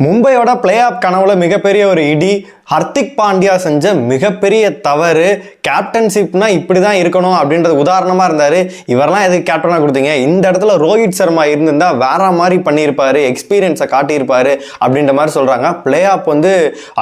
மும்பையோட play off கனவுல மிகப்பெரிய ஒரு இடி ஹர்திக் பாண்டியா செஞ்ச மிகப்பெரிய தவறு கேப்டன்ஷிப்னா இப்படி தான் இருக்கணும் அப்படின்றது உதாரணமாக இருந்தார். இவரெல்லாம் எதுக்கு கேப்டனாக கொடுத்தீங்க? இந்த இடத்துல ரோஹித் சர்மா இருந்திருந்தால் வேற மாதிரி பண்ணியிருப்பார் எக்ஸ்பீரியன்ஸை காட்டியிருப்பார் அப்படின்ற மாதிரி சொல்கிறாங்க பிளே ஆஃப் வந்து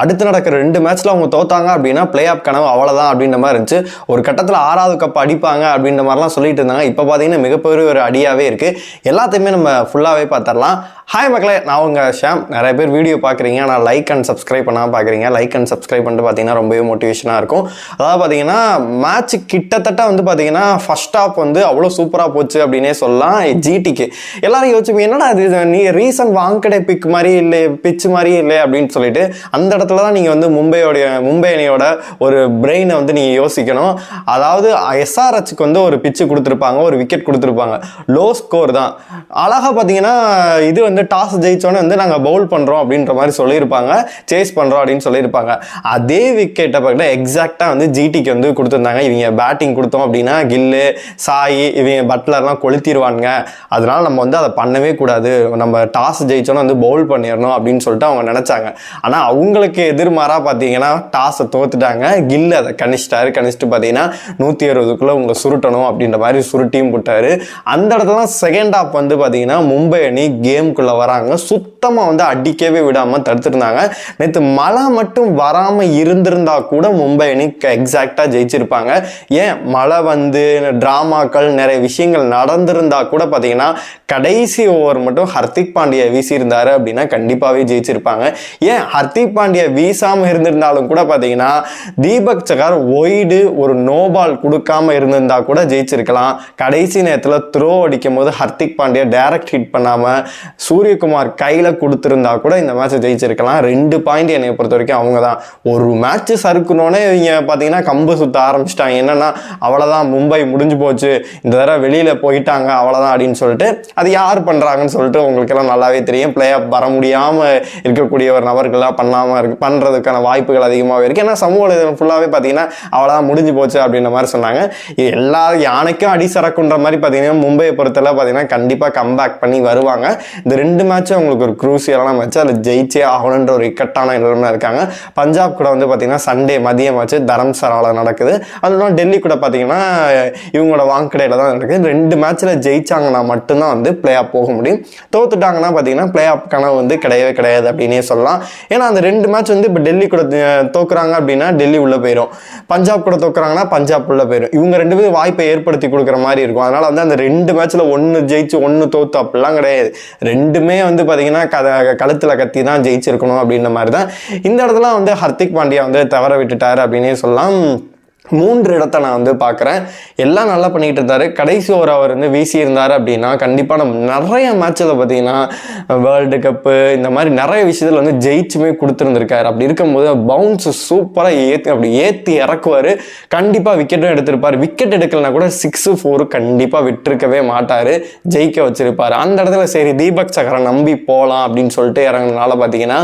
அடுத்து நடக்கிற ரெண்டு மேட்ச்சில் அவங்க தோத்தாங்க அப்படின்னா பிளே ஆஃப் கனவு அவ்வளோதான் அப்படின்ற மாதிரி இருந்துச்சு. ஒரு கட்டத்தில் ஆறாவது கப் அடிப்பாங்க அப்படின்ற மாதிரிலாம் சொல்லிட்டு இருந்தாங்க. இப்போ பார்த்தீங்கன்னா மிகப்பெரிய ஒரு அடியாகவே இருக்குது எல்லாத்தையுமே நம்ம ஃபுல்லாகவே பார்த்துடலாம் ஹாய் மக்களே நான் உங்கள் ஷாம். நிறைய பேர் வீடியோ பார்க்குறீங்க ஆனால் லைக் அண்ட் சப்ஸ்கிரைப் பண்ணால் பார்க்குறீங்க லைக் அண்ட் சப்ஸ்கிரைப் பண்ணிட்டு பார்த்தீங்கன்னா ரொம்பவே மோட்டிவேஷனாக இருக்கும். அதாவது பார்த்தீங்கன்னா மேட்ச் கிட்டத்தட்ட வந்து பார்த்தீங்கன்னா ஃபர்ஸ்ட் ஆஃப் வந்து அவ்வளோ சூப்பராக போச்சு அப்படின்னே சொல்லலாம். ஜிடிக்கு எல்லாரும் யோசிப்பீங்க என்னடா இது? நீ ரீசன்ட் வாங்கடை பிக் மாதிரி இல்லை பிச் மாதிரி இல்லை அப்படின்னு சொல்லிட்டு அந்த இடத்துல தான் நீங்கள் வந்து மும்பையோடைய மும்பை அணியோட ஒரு பிரெயினை வந்து நீங்கள் யோசிக்கணும். அதாவது எஸ்ஆர்ஹெச்சுக்கு வந்து ஒரு பிச்சு கொடுத்துருப்பாங்க ஒரு விக்கெட் கொடுத்துருப்பாங்க. லோ ஸ்கோர் தான். அழகாக பார்த்தீங்கன்னா இது வந்து டாஸ் ஜெயிச்சோன்னே வந்து நாங்கள் பவுல் பண்ணுறோம் அப்படின்ற மாதிரி சொல்லியிருப்பாங்க. சேஸ் பண்ணுறோம் அப்படின்னு சொல்லியிருப்பாங்க. அதே விக்கெட்டை பார்க்கல எக்ஸாக்டாக வந்து ஜிடிக்கு வந்து கொடுத்துருந்தாங்க. இவங்க பேட்டிங் கொடுத்தோம் அப்படின்னா கில்லு சாய் இவங்க பட்லர்லாம் கொளுத்திடுவானுங்க அதனால் நம்ம வந்து அதை பண்ணவே கூடாது. நம்ம டாஸ் ஜெயிச்சோன்னா வந்து பவுல் பண்ணிடணும் அப்படின்னு சொல்லிட்டு அவங்க நினச்சாங்க. ஆனால் அவங்களுக்கு எதிர்மாராக பார்த்தீங்கன்னா டாஸை தோத்துட்டாங்க. கில்லு அதை கணிச்சிட்டாரு. கணிச்சிட்டு பார்த்தீங்கன்னா நூற்றி அறுபதுக்குள்ளே உங்களை சுருட்டணும் அப்படின்ற மாதிரி சுருட்டியும் போட்டார். அந்த இடத்துல தான் செகண்ட் ஹாஃப் வந்து பார்த்தீங்கன்னா மும்பை அணி கேம்குள்ளே வராங்க. சுத்தமாக வந்து அடிக்கவே விடாமல் தடுத்துருந்தாங்க. நேற்று மழை மட்டும் வராமல் இருந்திருந்தா கூட மும்பை அணி எக்ஸாக்டாக ஜெயிச்சிருப்பாங்க. ஏன்? மழை வந்து ட்ராமாக்கள் நிறைய விஷயங்கள் நடந்திருந்தா கூட பார்த்தீங்கன்னா கடைசி ஓவர் மட்டும் ஹர்திக் பாண்டியா வீசியிருந்தாரு அப்படின்னா கண்டிப்பாகவே ஜெயிச்சிருப்பாங்க. ஏன்? ஹர்திக் பாண்டியா வீசாமல் இருந்திருந்தாலும் கூட பார்த்தீங்கன்னா தீபக் சகார் ஒய்டு ஒரு நோபால் கொடுக்காம இருந்திருந்தா கூட ஜெயிச்சிருக்கலாம். கடைசி நேரத்தில் த்ரோ அடிக்கும் போது ஹர்திக் பாண்டியா டைரக்ட் ஹிட் பண்ணாமல் சூரியகுமார் கையில் கொடுத்துருந்தா கூட இந்த மேட்ச்சை ஜெயிச்சிருக்கலாம். ரெண்டு பாயிண்ட் என்னை பொறுத்த வரைக்கும் அவங்க தான் ஒரு மேட்ச்சு சறுக்கணுன்னே இவங்க பார்த்தீங்கன்னா கம்பு சுற்ற ஆரம்பிச்சிட்டாங்க. என்னென்னா அவ்வளோதான் மும்பை முடிஞ்சு போச்சு. இந்த தடவை வெளியில் போயிட்டாங்க அவ்வளோதான் அப்படின்னு சொல்லிட்டு அது யார் பண்ணுறாங்கன்னு சொல்லிட்டு உங்களுக்கெல்லாம் நல்லாவே தெரியும். பிளே ஆஃப் வர முடியாமல் இருக்கக்கூடிய ஒரு நபர்கள்லாம் பண்ணாமல் இருக்கு பண்ணுறதுக்கான வாய்ப்புகள் அதிகமாகவே இருக்குது ஏன்னா சமூக வலைதளம் ஃபுல்லாகவே பார்த்தீங்கன்னா அவ்வளோதான் முடிஞ்சு போச்சு அப்படின்ற மாதிரி சொன்னாங்க. இது எல்லா யானைக்கும் அடி சரக்குன்ற மாதிரி பார்த்தீங்கன்னா மும்பையை பொறுத்தல பார்த்தீங்கன்னா கண்டிப்பாக கம்பேக் பண்ணி வருவாங்க. இந்த ரெண்டு மேட்சும் அவங்களுக்கு ஒரு குரூசியலான மேட்ச் அதில் ஜெயிச்சே ஆகணுன்ற ஒரு இக்கட்டான நிலைமை இருக்காங்க. பஞ்சாப் கூட வந்து பார்த்தீங்கன்னா சண்டே மதியம் மேட்ச் தரம்சராவில் நடக்குது. அதுதான் டெல்லி கூட பார்த்தீங்கன்னா இவங்களோட வாங்கடையில் தான் நடக்குது ரெண்டு மேட்ச்சில் ஜெயிச்சாங்கன்னா மட்டும்தான் வந்து பிளே ஆஃப் போக முடியும். தோத்துட்டாங்கன்னா பார்த்தீங்கன்னா பிளே ஆஃப் கனவு வந்து கிடையவே கிடையாது அப்படின்னே சொல்லலாம். ஏன்னா அந்த ரெண்டு மேட்ச் வந்து இப்போ டெல்லி கூட தோக்குறாங்க அப்படின்னா டெல்லி உள்ளே போயிடும் பஞ்சாப் கூட தோக்குறாங்கன்னா பஞ்சாப் உள்ளே போயிடும் இவங்க ரெண்டு பேரும் வாய்ப்பை ஏற்படுத்தி கொடுக்குற மாதிரி இருக்கும். அதனால் வந்து அந்த ரெண்டு மேட்ச்சில் ஒன்று ஜெயிச்சு ஒன்று தோத்து அப்படிலாம் கிடையாது. ரெண்டுமே வந்து பார்த்தீங்கன்னா கதை கழுத்தில் கத்தி தான் ஜெயிச்சிருக்கணும் அப்படின்ற மாதிரி தான் இந்த இடத்துல வந்து ஹர்திக் பாண்டியா வந்து தவற விட்டுட்டார் அப்படின்னே சொல்லலாம். மூன்று இடத்த நான் வந்து பார்க்குறேன். எல்லாம் நல்லா பண்ணிக்கிட்டு இருந்தார் கடைசி ஓவர் அவர் வந்து வீசியிருந்தார் அப்படின்னா கண்டிப்பாக நம்ம நிறைய மேட்சில் பார்த்தீங்கன்னா வேர்ல்டு கப்பு இந்த மாதிரி நிறைய விஷயத்தில் வந்து ஜெயிச்சுமே கொடுத்துருந்துருக்காரு. அப்படி இருக்கும்போது பவுன்ஸ் சூப்பராக ஏற்றி அப்படி ஏற்றி இறக்குவார். கண்டிப்பாக விக்கெட்டும் எடுத்திருப்பார். விக்கெட் எடுக்கலனா கூட சிக்ஸு ஃபோரு கண்டிப்பாக விட்டுருக்கவே மாட்டார். ஜெயிக்க வச்சிருப்பார். அந்த இடத்துல சரி தீபக் சக்கரை நம்பி போகலாம் அப்படின்னு சொல்லிட்டு இறங்கினால பார்த்தீங்கன்னா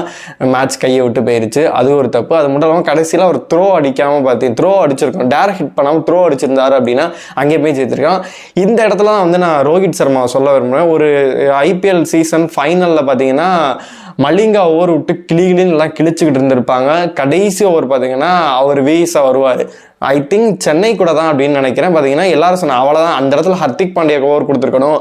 மேட்ச் கையை விட்டு போயிருச்சு. அது ஒரு தப்பு. அது மட்டும் இல்லாமல் கடைசியில் அவர் த்ரோ அடிக்காமல் பார்த்தீங்க த்ரோ அடிச்சிருக்கோம் டேரக்ட் ஹிட் பண்ணாமல் த்ரோ அடிச்சிருந்தாரு அப்படின்னா அங்கே போய் ஜெயிச்சிருக்கான் இந்த இடத்துல தான் வந்து நான் ரோஹித் சர்மா சொல்ல விரும்புகிறேன் ஒரு ஐபிஎல் சீசன் ஃபைனலில் பார்த்தீங்கன்னா மலிங்கா ஓவர் விட்டு கிளி கிளின்னு எல்லாம் கிழிச்சுக்கிட்டு இருந்திருப்பாங்க. கடைசி ஓவர் பார்த்தீங்கன்னா அவர் வீச வருவார். ஐ திங்க் சென்னை கூட தான் அப்படின்னு நினைக்கிறேன். பார்த்தீங்கன்னா எல்லாரும் சொன்ன அவ்வளோதான் அந்த இடத்துல ஹர்திக் பாண்டியாக்கு ஓவர் கொடுத்துருக்கணும்.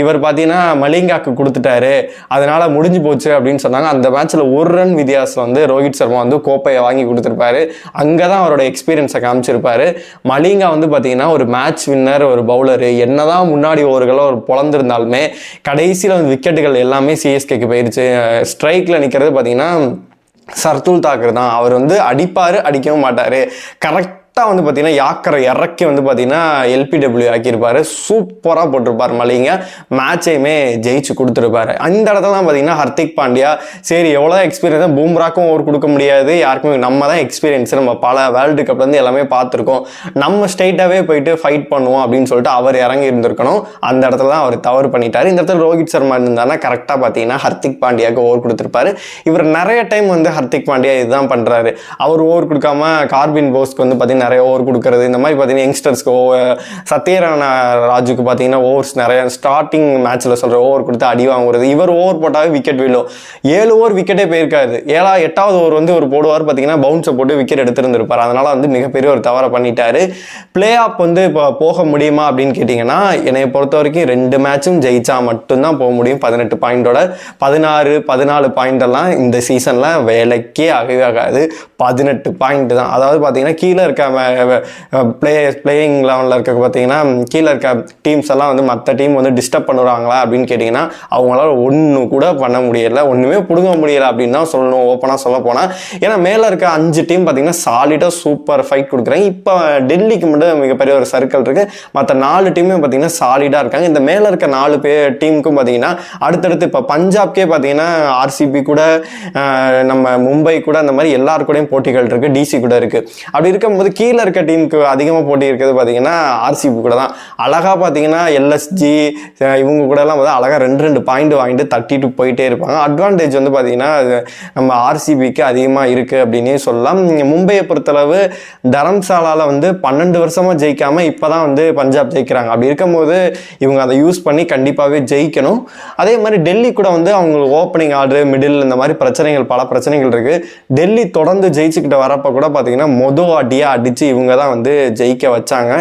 இவர் பார்த்தீங்கன்னா மலிங்காக்கு கொடுத்துட்டாரு. அதனால் முடிஞ்சு போச்சு அப்படின்னு சொன்னாங்க. அந்த மேட்ச்சில் ஒரு ரன் வித்தியாசம் வந்து ரோஹித் சர்மா வந்து கோப்பையை வாங்கி கொடுத்துருப்பாரு. அங்கே தான் அவரோட எக்ஸ்பீரியன்ஸை காமிச்சிருப்பாரு. மலிங்கா வந்து பார்த்தீங்கன்னா ஒரு மேட்ச் வின்னர் ஒரு பவுலரு என்னதான் முன்னாடி ஓவர்களோ ஒரு பொழந்திருந்தாலுமே கடைசியில் வந்து விக்கெட்டுகள் எல்லாமே சிஎஸ்கேக்கு போயிடுச்சு ஸ்ட்ரைக்கில் நிற்கிறது பார்த்தீங்கன்னா சர்துல் தாக்கர் தான். அவர் வந்து அடிப்பார் அடிக்கவும் மாட்டார். கரெக்ட் கரெக்டாக வந்து பார்த்தீங்கன்னா யாக்கரை இறக்கி வந்து பார்த்தீங்கன்னா எல்பிடபிள்யூ ஆக்கியிருப்பார். சூப்பராக போட்டிருப்பார் மலிங்க மேட்சையுமே ஜெயிச்சு கொடுத்துருப்பாரு. அந்த இடத்துல தான் பார்த்தீங்கன்னா ஹர்திக் பாண்டியா சரி எவ்வளோ எக்ஸ்பீரியன்ஸ் பூம்ராக்கும் ஓவர் கொடுக்க முடியாது. யாருக்குமே நம்ம தான் எக்ஸ்பீரியன்ஸ் நம்ம பல வேர்ல்டு கப்லேருந்து எல்லாமே பார்த்துருக்கோம். நம்ம ஸ்ட்ரைட்டாகவே போயிட்டு ஃபைட் பண்ணுவோம் அப்படின்னு சொல்லிட்டு அவர் இறங்கி இருந்திருக்கணும். அந்த இடத்துல தான் அவர் தவறு பண்ணிட்டார். இந்த இடத்துல ரோஹித் சர்மா இருந்தாருன்னா கரெக்டாக பார்த்தீங்கன்னா ஹர்திக் பாண்டியாவுக்கு ஓவர் கொடுத்துருப்பாரு. இவர் நிறைய டைம் வந்து ஹர்திக் பாண்டியா இதுதான் பண்ணுறாரு அவர் ஓவர் கொடுக்காம கார்பின் போஸ்க்கு வந்து பார்த்தீங்கன்னா நிறைய ஓவர் கொடுக்கறது. இந்த மாதிரி பார்த்தீங்கன்னா யங்ஸ்டர்ஸ்க்கு சத்யரான ராஜுக்கு பார்த்தீங்கன்னா ஓவர்ஸ் நிறைய ஸ்டார்டிங் மேட்ச்சில் சொல்கிற ஓவர் கொடுத்து அடி வாங்குறது. இவர் ஓவர் போட்டாவே விக்கெட் விழும். ஏழு ஓவர் விக்கெட்டே போயிருக்காது ஏழா எட்டாவது ஓவர் வந்து ஒரு போடுவார் பார்த்தீங்கன்னா பவுன்ஸை போட்டு விக்கெட் எடுத்திருந்திருப்பார். அதனால் வந்து மிகப்பெரிய ஒரு தவறை பண்ணிட்டாரு. பிளே ஆஃப் வந்து இப்போ போக முடியுமா அப்படின்னு கேட்டிங்கன்னா என்னை பொறுத்த வரைக்கும் ரெண்டு மேட்சும் ஜெயிச்சா மட்டும்தான் போக முடியும். பதினெட்டு பாயிண்டோட பதினாறு பதினாலு பாயிண்ட் எல்லாம் இந்த சீசனில் வேலைக்கே ஆகவே ஆகாது. பதினெட்டு பாயிண்ட் தான். அதாவது பார்த்தீங்கன்னா கீழே இருக்க பிளே பிளேயிங் லெவலில் இருக்க பார்த்தீங்கன்னா கீழே இருக்க டீம்ஸ் எல்லாம் வந்து மற்ற டீம் வந்து டிஸ்டர்ப் பண்ணுறாங்களா அப்படின்னு கேட்டிங்கன்னா அவங்களால ஒன்று கூட பண்ண முடியல ஒன்றுமே பிடுங்க முடியலை அப்படின்னு தான் சொல்லணும் ஓப்பனாக சொல்ல போனால் ஏன்னா மேலே இருக்க அஞ்சு டீம் பார்த்தீங்கன்னா சாலிடாக சூப்பர் ஃபைட் கொடுக்குறாங்க இப்போ டெல்லிக்கு மட்டும் மிகப்பெரிய ஒரு சர்க்கிள் இருக்குது மற்ற நாலு டீமே பார்த்தீங்கன்னா சாலிடாக இருக்காங்க. இந்த மேலே இருக்க நாலு பேர் டீமுக்கும் பார்த்தீங்கன்னா அடுத்தடுத்து இப்போ பஞ்சாப்கே பார்த்தீங்கன்னா ஆர்சிபி கூட நம்ம மும்பை கூட அந்த மாதிரி எல்லாரு கூடயும் போட்டிகள் இருக்குது டிசி கூட இருக்குது அப்படி இருக்கும்போது கீழே இருக்க டீமுக்கு அதிகமாக போட்டி இருக்கிறது பார்த்தீங்கன்னா ஆர்சிபி கூட தான். அழகாக பார்த்தீங்கன்னா எல்எஸ்ஜி இவங்க கூடலாம் பார்த்தா வந்து அழகாக ரெண்டு ரெண்டு பாயிண்ட் வாங்கிட்டு தட்டிட்டு போயிட்டே இருப்பாங்க. அட்வான்டேஜ் வந்து பார்த்தீங்கன்னா நம்ம ஆர்சிபிக்கு அதிகமாக இருக்குது அப்படின்னே சொல்லலாம். மும்பையை பொறுத்தளவு தரம்சாலாவில் வந்து பன்னெண்டு வருஷமாக ஜெயிக்காமல் இப்போ தான் வந்து பஞ்சாப் ஜெயிக்கிறாங்க. அப்படி இருக்கும்போது இவங்க அதை யூஸ் பண்ணி கண்டிப்பாகவே ஜெயிக்கணும். அதே மாதிரி டெல்லி கூட வந்து அவங்களுக்கு ஓப்பனிங் ஆர்டர் மிடில் இந்த மாதிரி பிரச்சனைகள் பல பிரச்சனைகள் இருக்குது டெல்லி தொடர்ந்து ஜெயிச்சுக்கிட்டு வரப்போ கூட பார்த்தீங்கன்னா மொத அடி அடித்து இவங்க தான் வந்து ஜெயிக்க வச்சாங்க.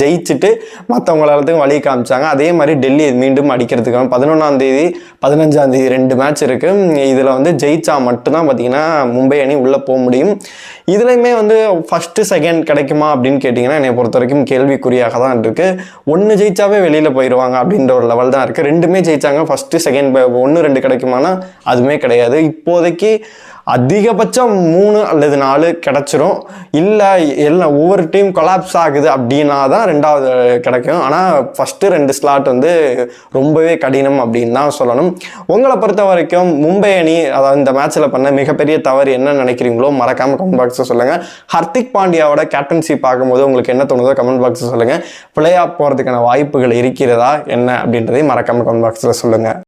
ஜெயிச்சுட்டு மற்றவங்க எல்லாத்துக்கும் வழி காமிச்சாங்க. அதே மாதிரி டெல்லி மீண்டும் அடிக்கிறதுக்கான பதினொன்றாம் தேதி பதினஞ்சாம் தேதி ரெண்டு மேட்ச் இருக்குது இதில் வந்து ஜெயிச்சா மட்டும்தான் பார்த்தீங்கன்னா மும்பை அணி உள்ளே போக முடியும். இதுலையுமே வந்து ஃபஸ்ட்டு செகண்ட் கிடைக்குமா அப்படின்னு கேட்டிங்கன்னா என்னை பொறுத்த வரைக்கும் கேள்விக்குறியாக தான் இருக்குது ஒன்று ஜெயிச்சாவே வெளியில் போயிடுவாங்க அப்படின்ற ஒரு லெவல் தான் இருக்குது ரெண்டுமே ஜெயித்தாங்க ஃபஸ்ட்டு செகண்ட் ஒன்று ரெண்டு கிடைக்குமானா அதுவுமே கிடையாது. இப்போதைக்கு அதிகபட்சம் மூணு அல்லது நாலு கிடச்சிரும். இல்லை எல்லாம் ஒவ்வொரு டீம் கொலாப்ஸ் ஆகுது அப்படின்னா தான் ரெண்டாவது கிடைக்கும். ஆனால் ஃபஸ்ட்டு ரெண்டு ஸ்லாட் வந்து ரொம்பவே கடினம் அப்படின்னு தான் சொல்லணும். உங்களை பொறுத்த வரைக்கும் மும்பை அணி அதாவது இந்த மேட்ச்சில் பண்ண மிகப்பெரிய தவறு என்ன நினைக்கிறீங்களோ மறக்காமல் கமெண்ட் பாக்ஸில் சொல்லுங்கள் ஹர்திக் பாண்டியாவோட கேப்டன்சி பார்க்கும்போது உங்களுக்கு என்ன தோணுதோ கமெண்ட் பாக்ஸில் சொல்லுங்கள் பிளே ஆஃப் போகிறதுக்கான வாய்ப்புகள் இருக்கிறதா என்ன அப்படின்றதையும் மறக்காமல் கமெண்ட் பாக்ஸில் சொல்லுங்கள்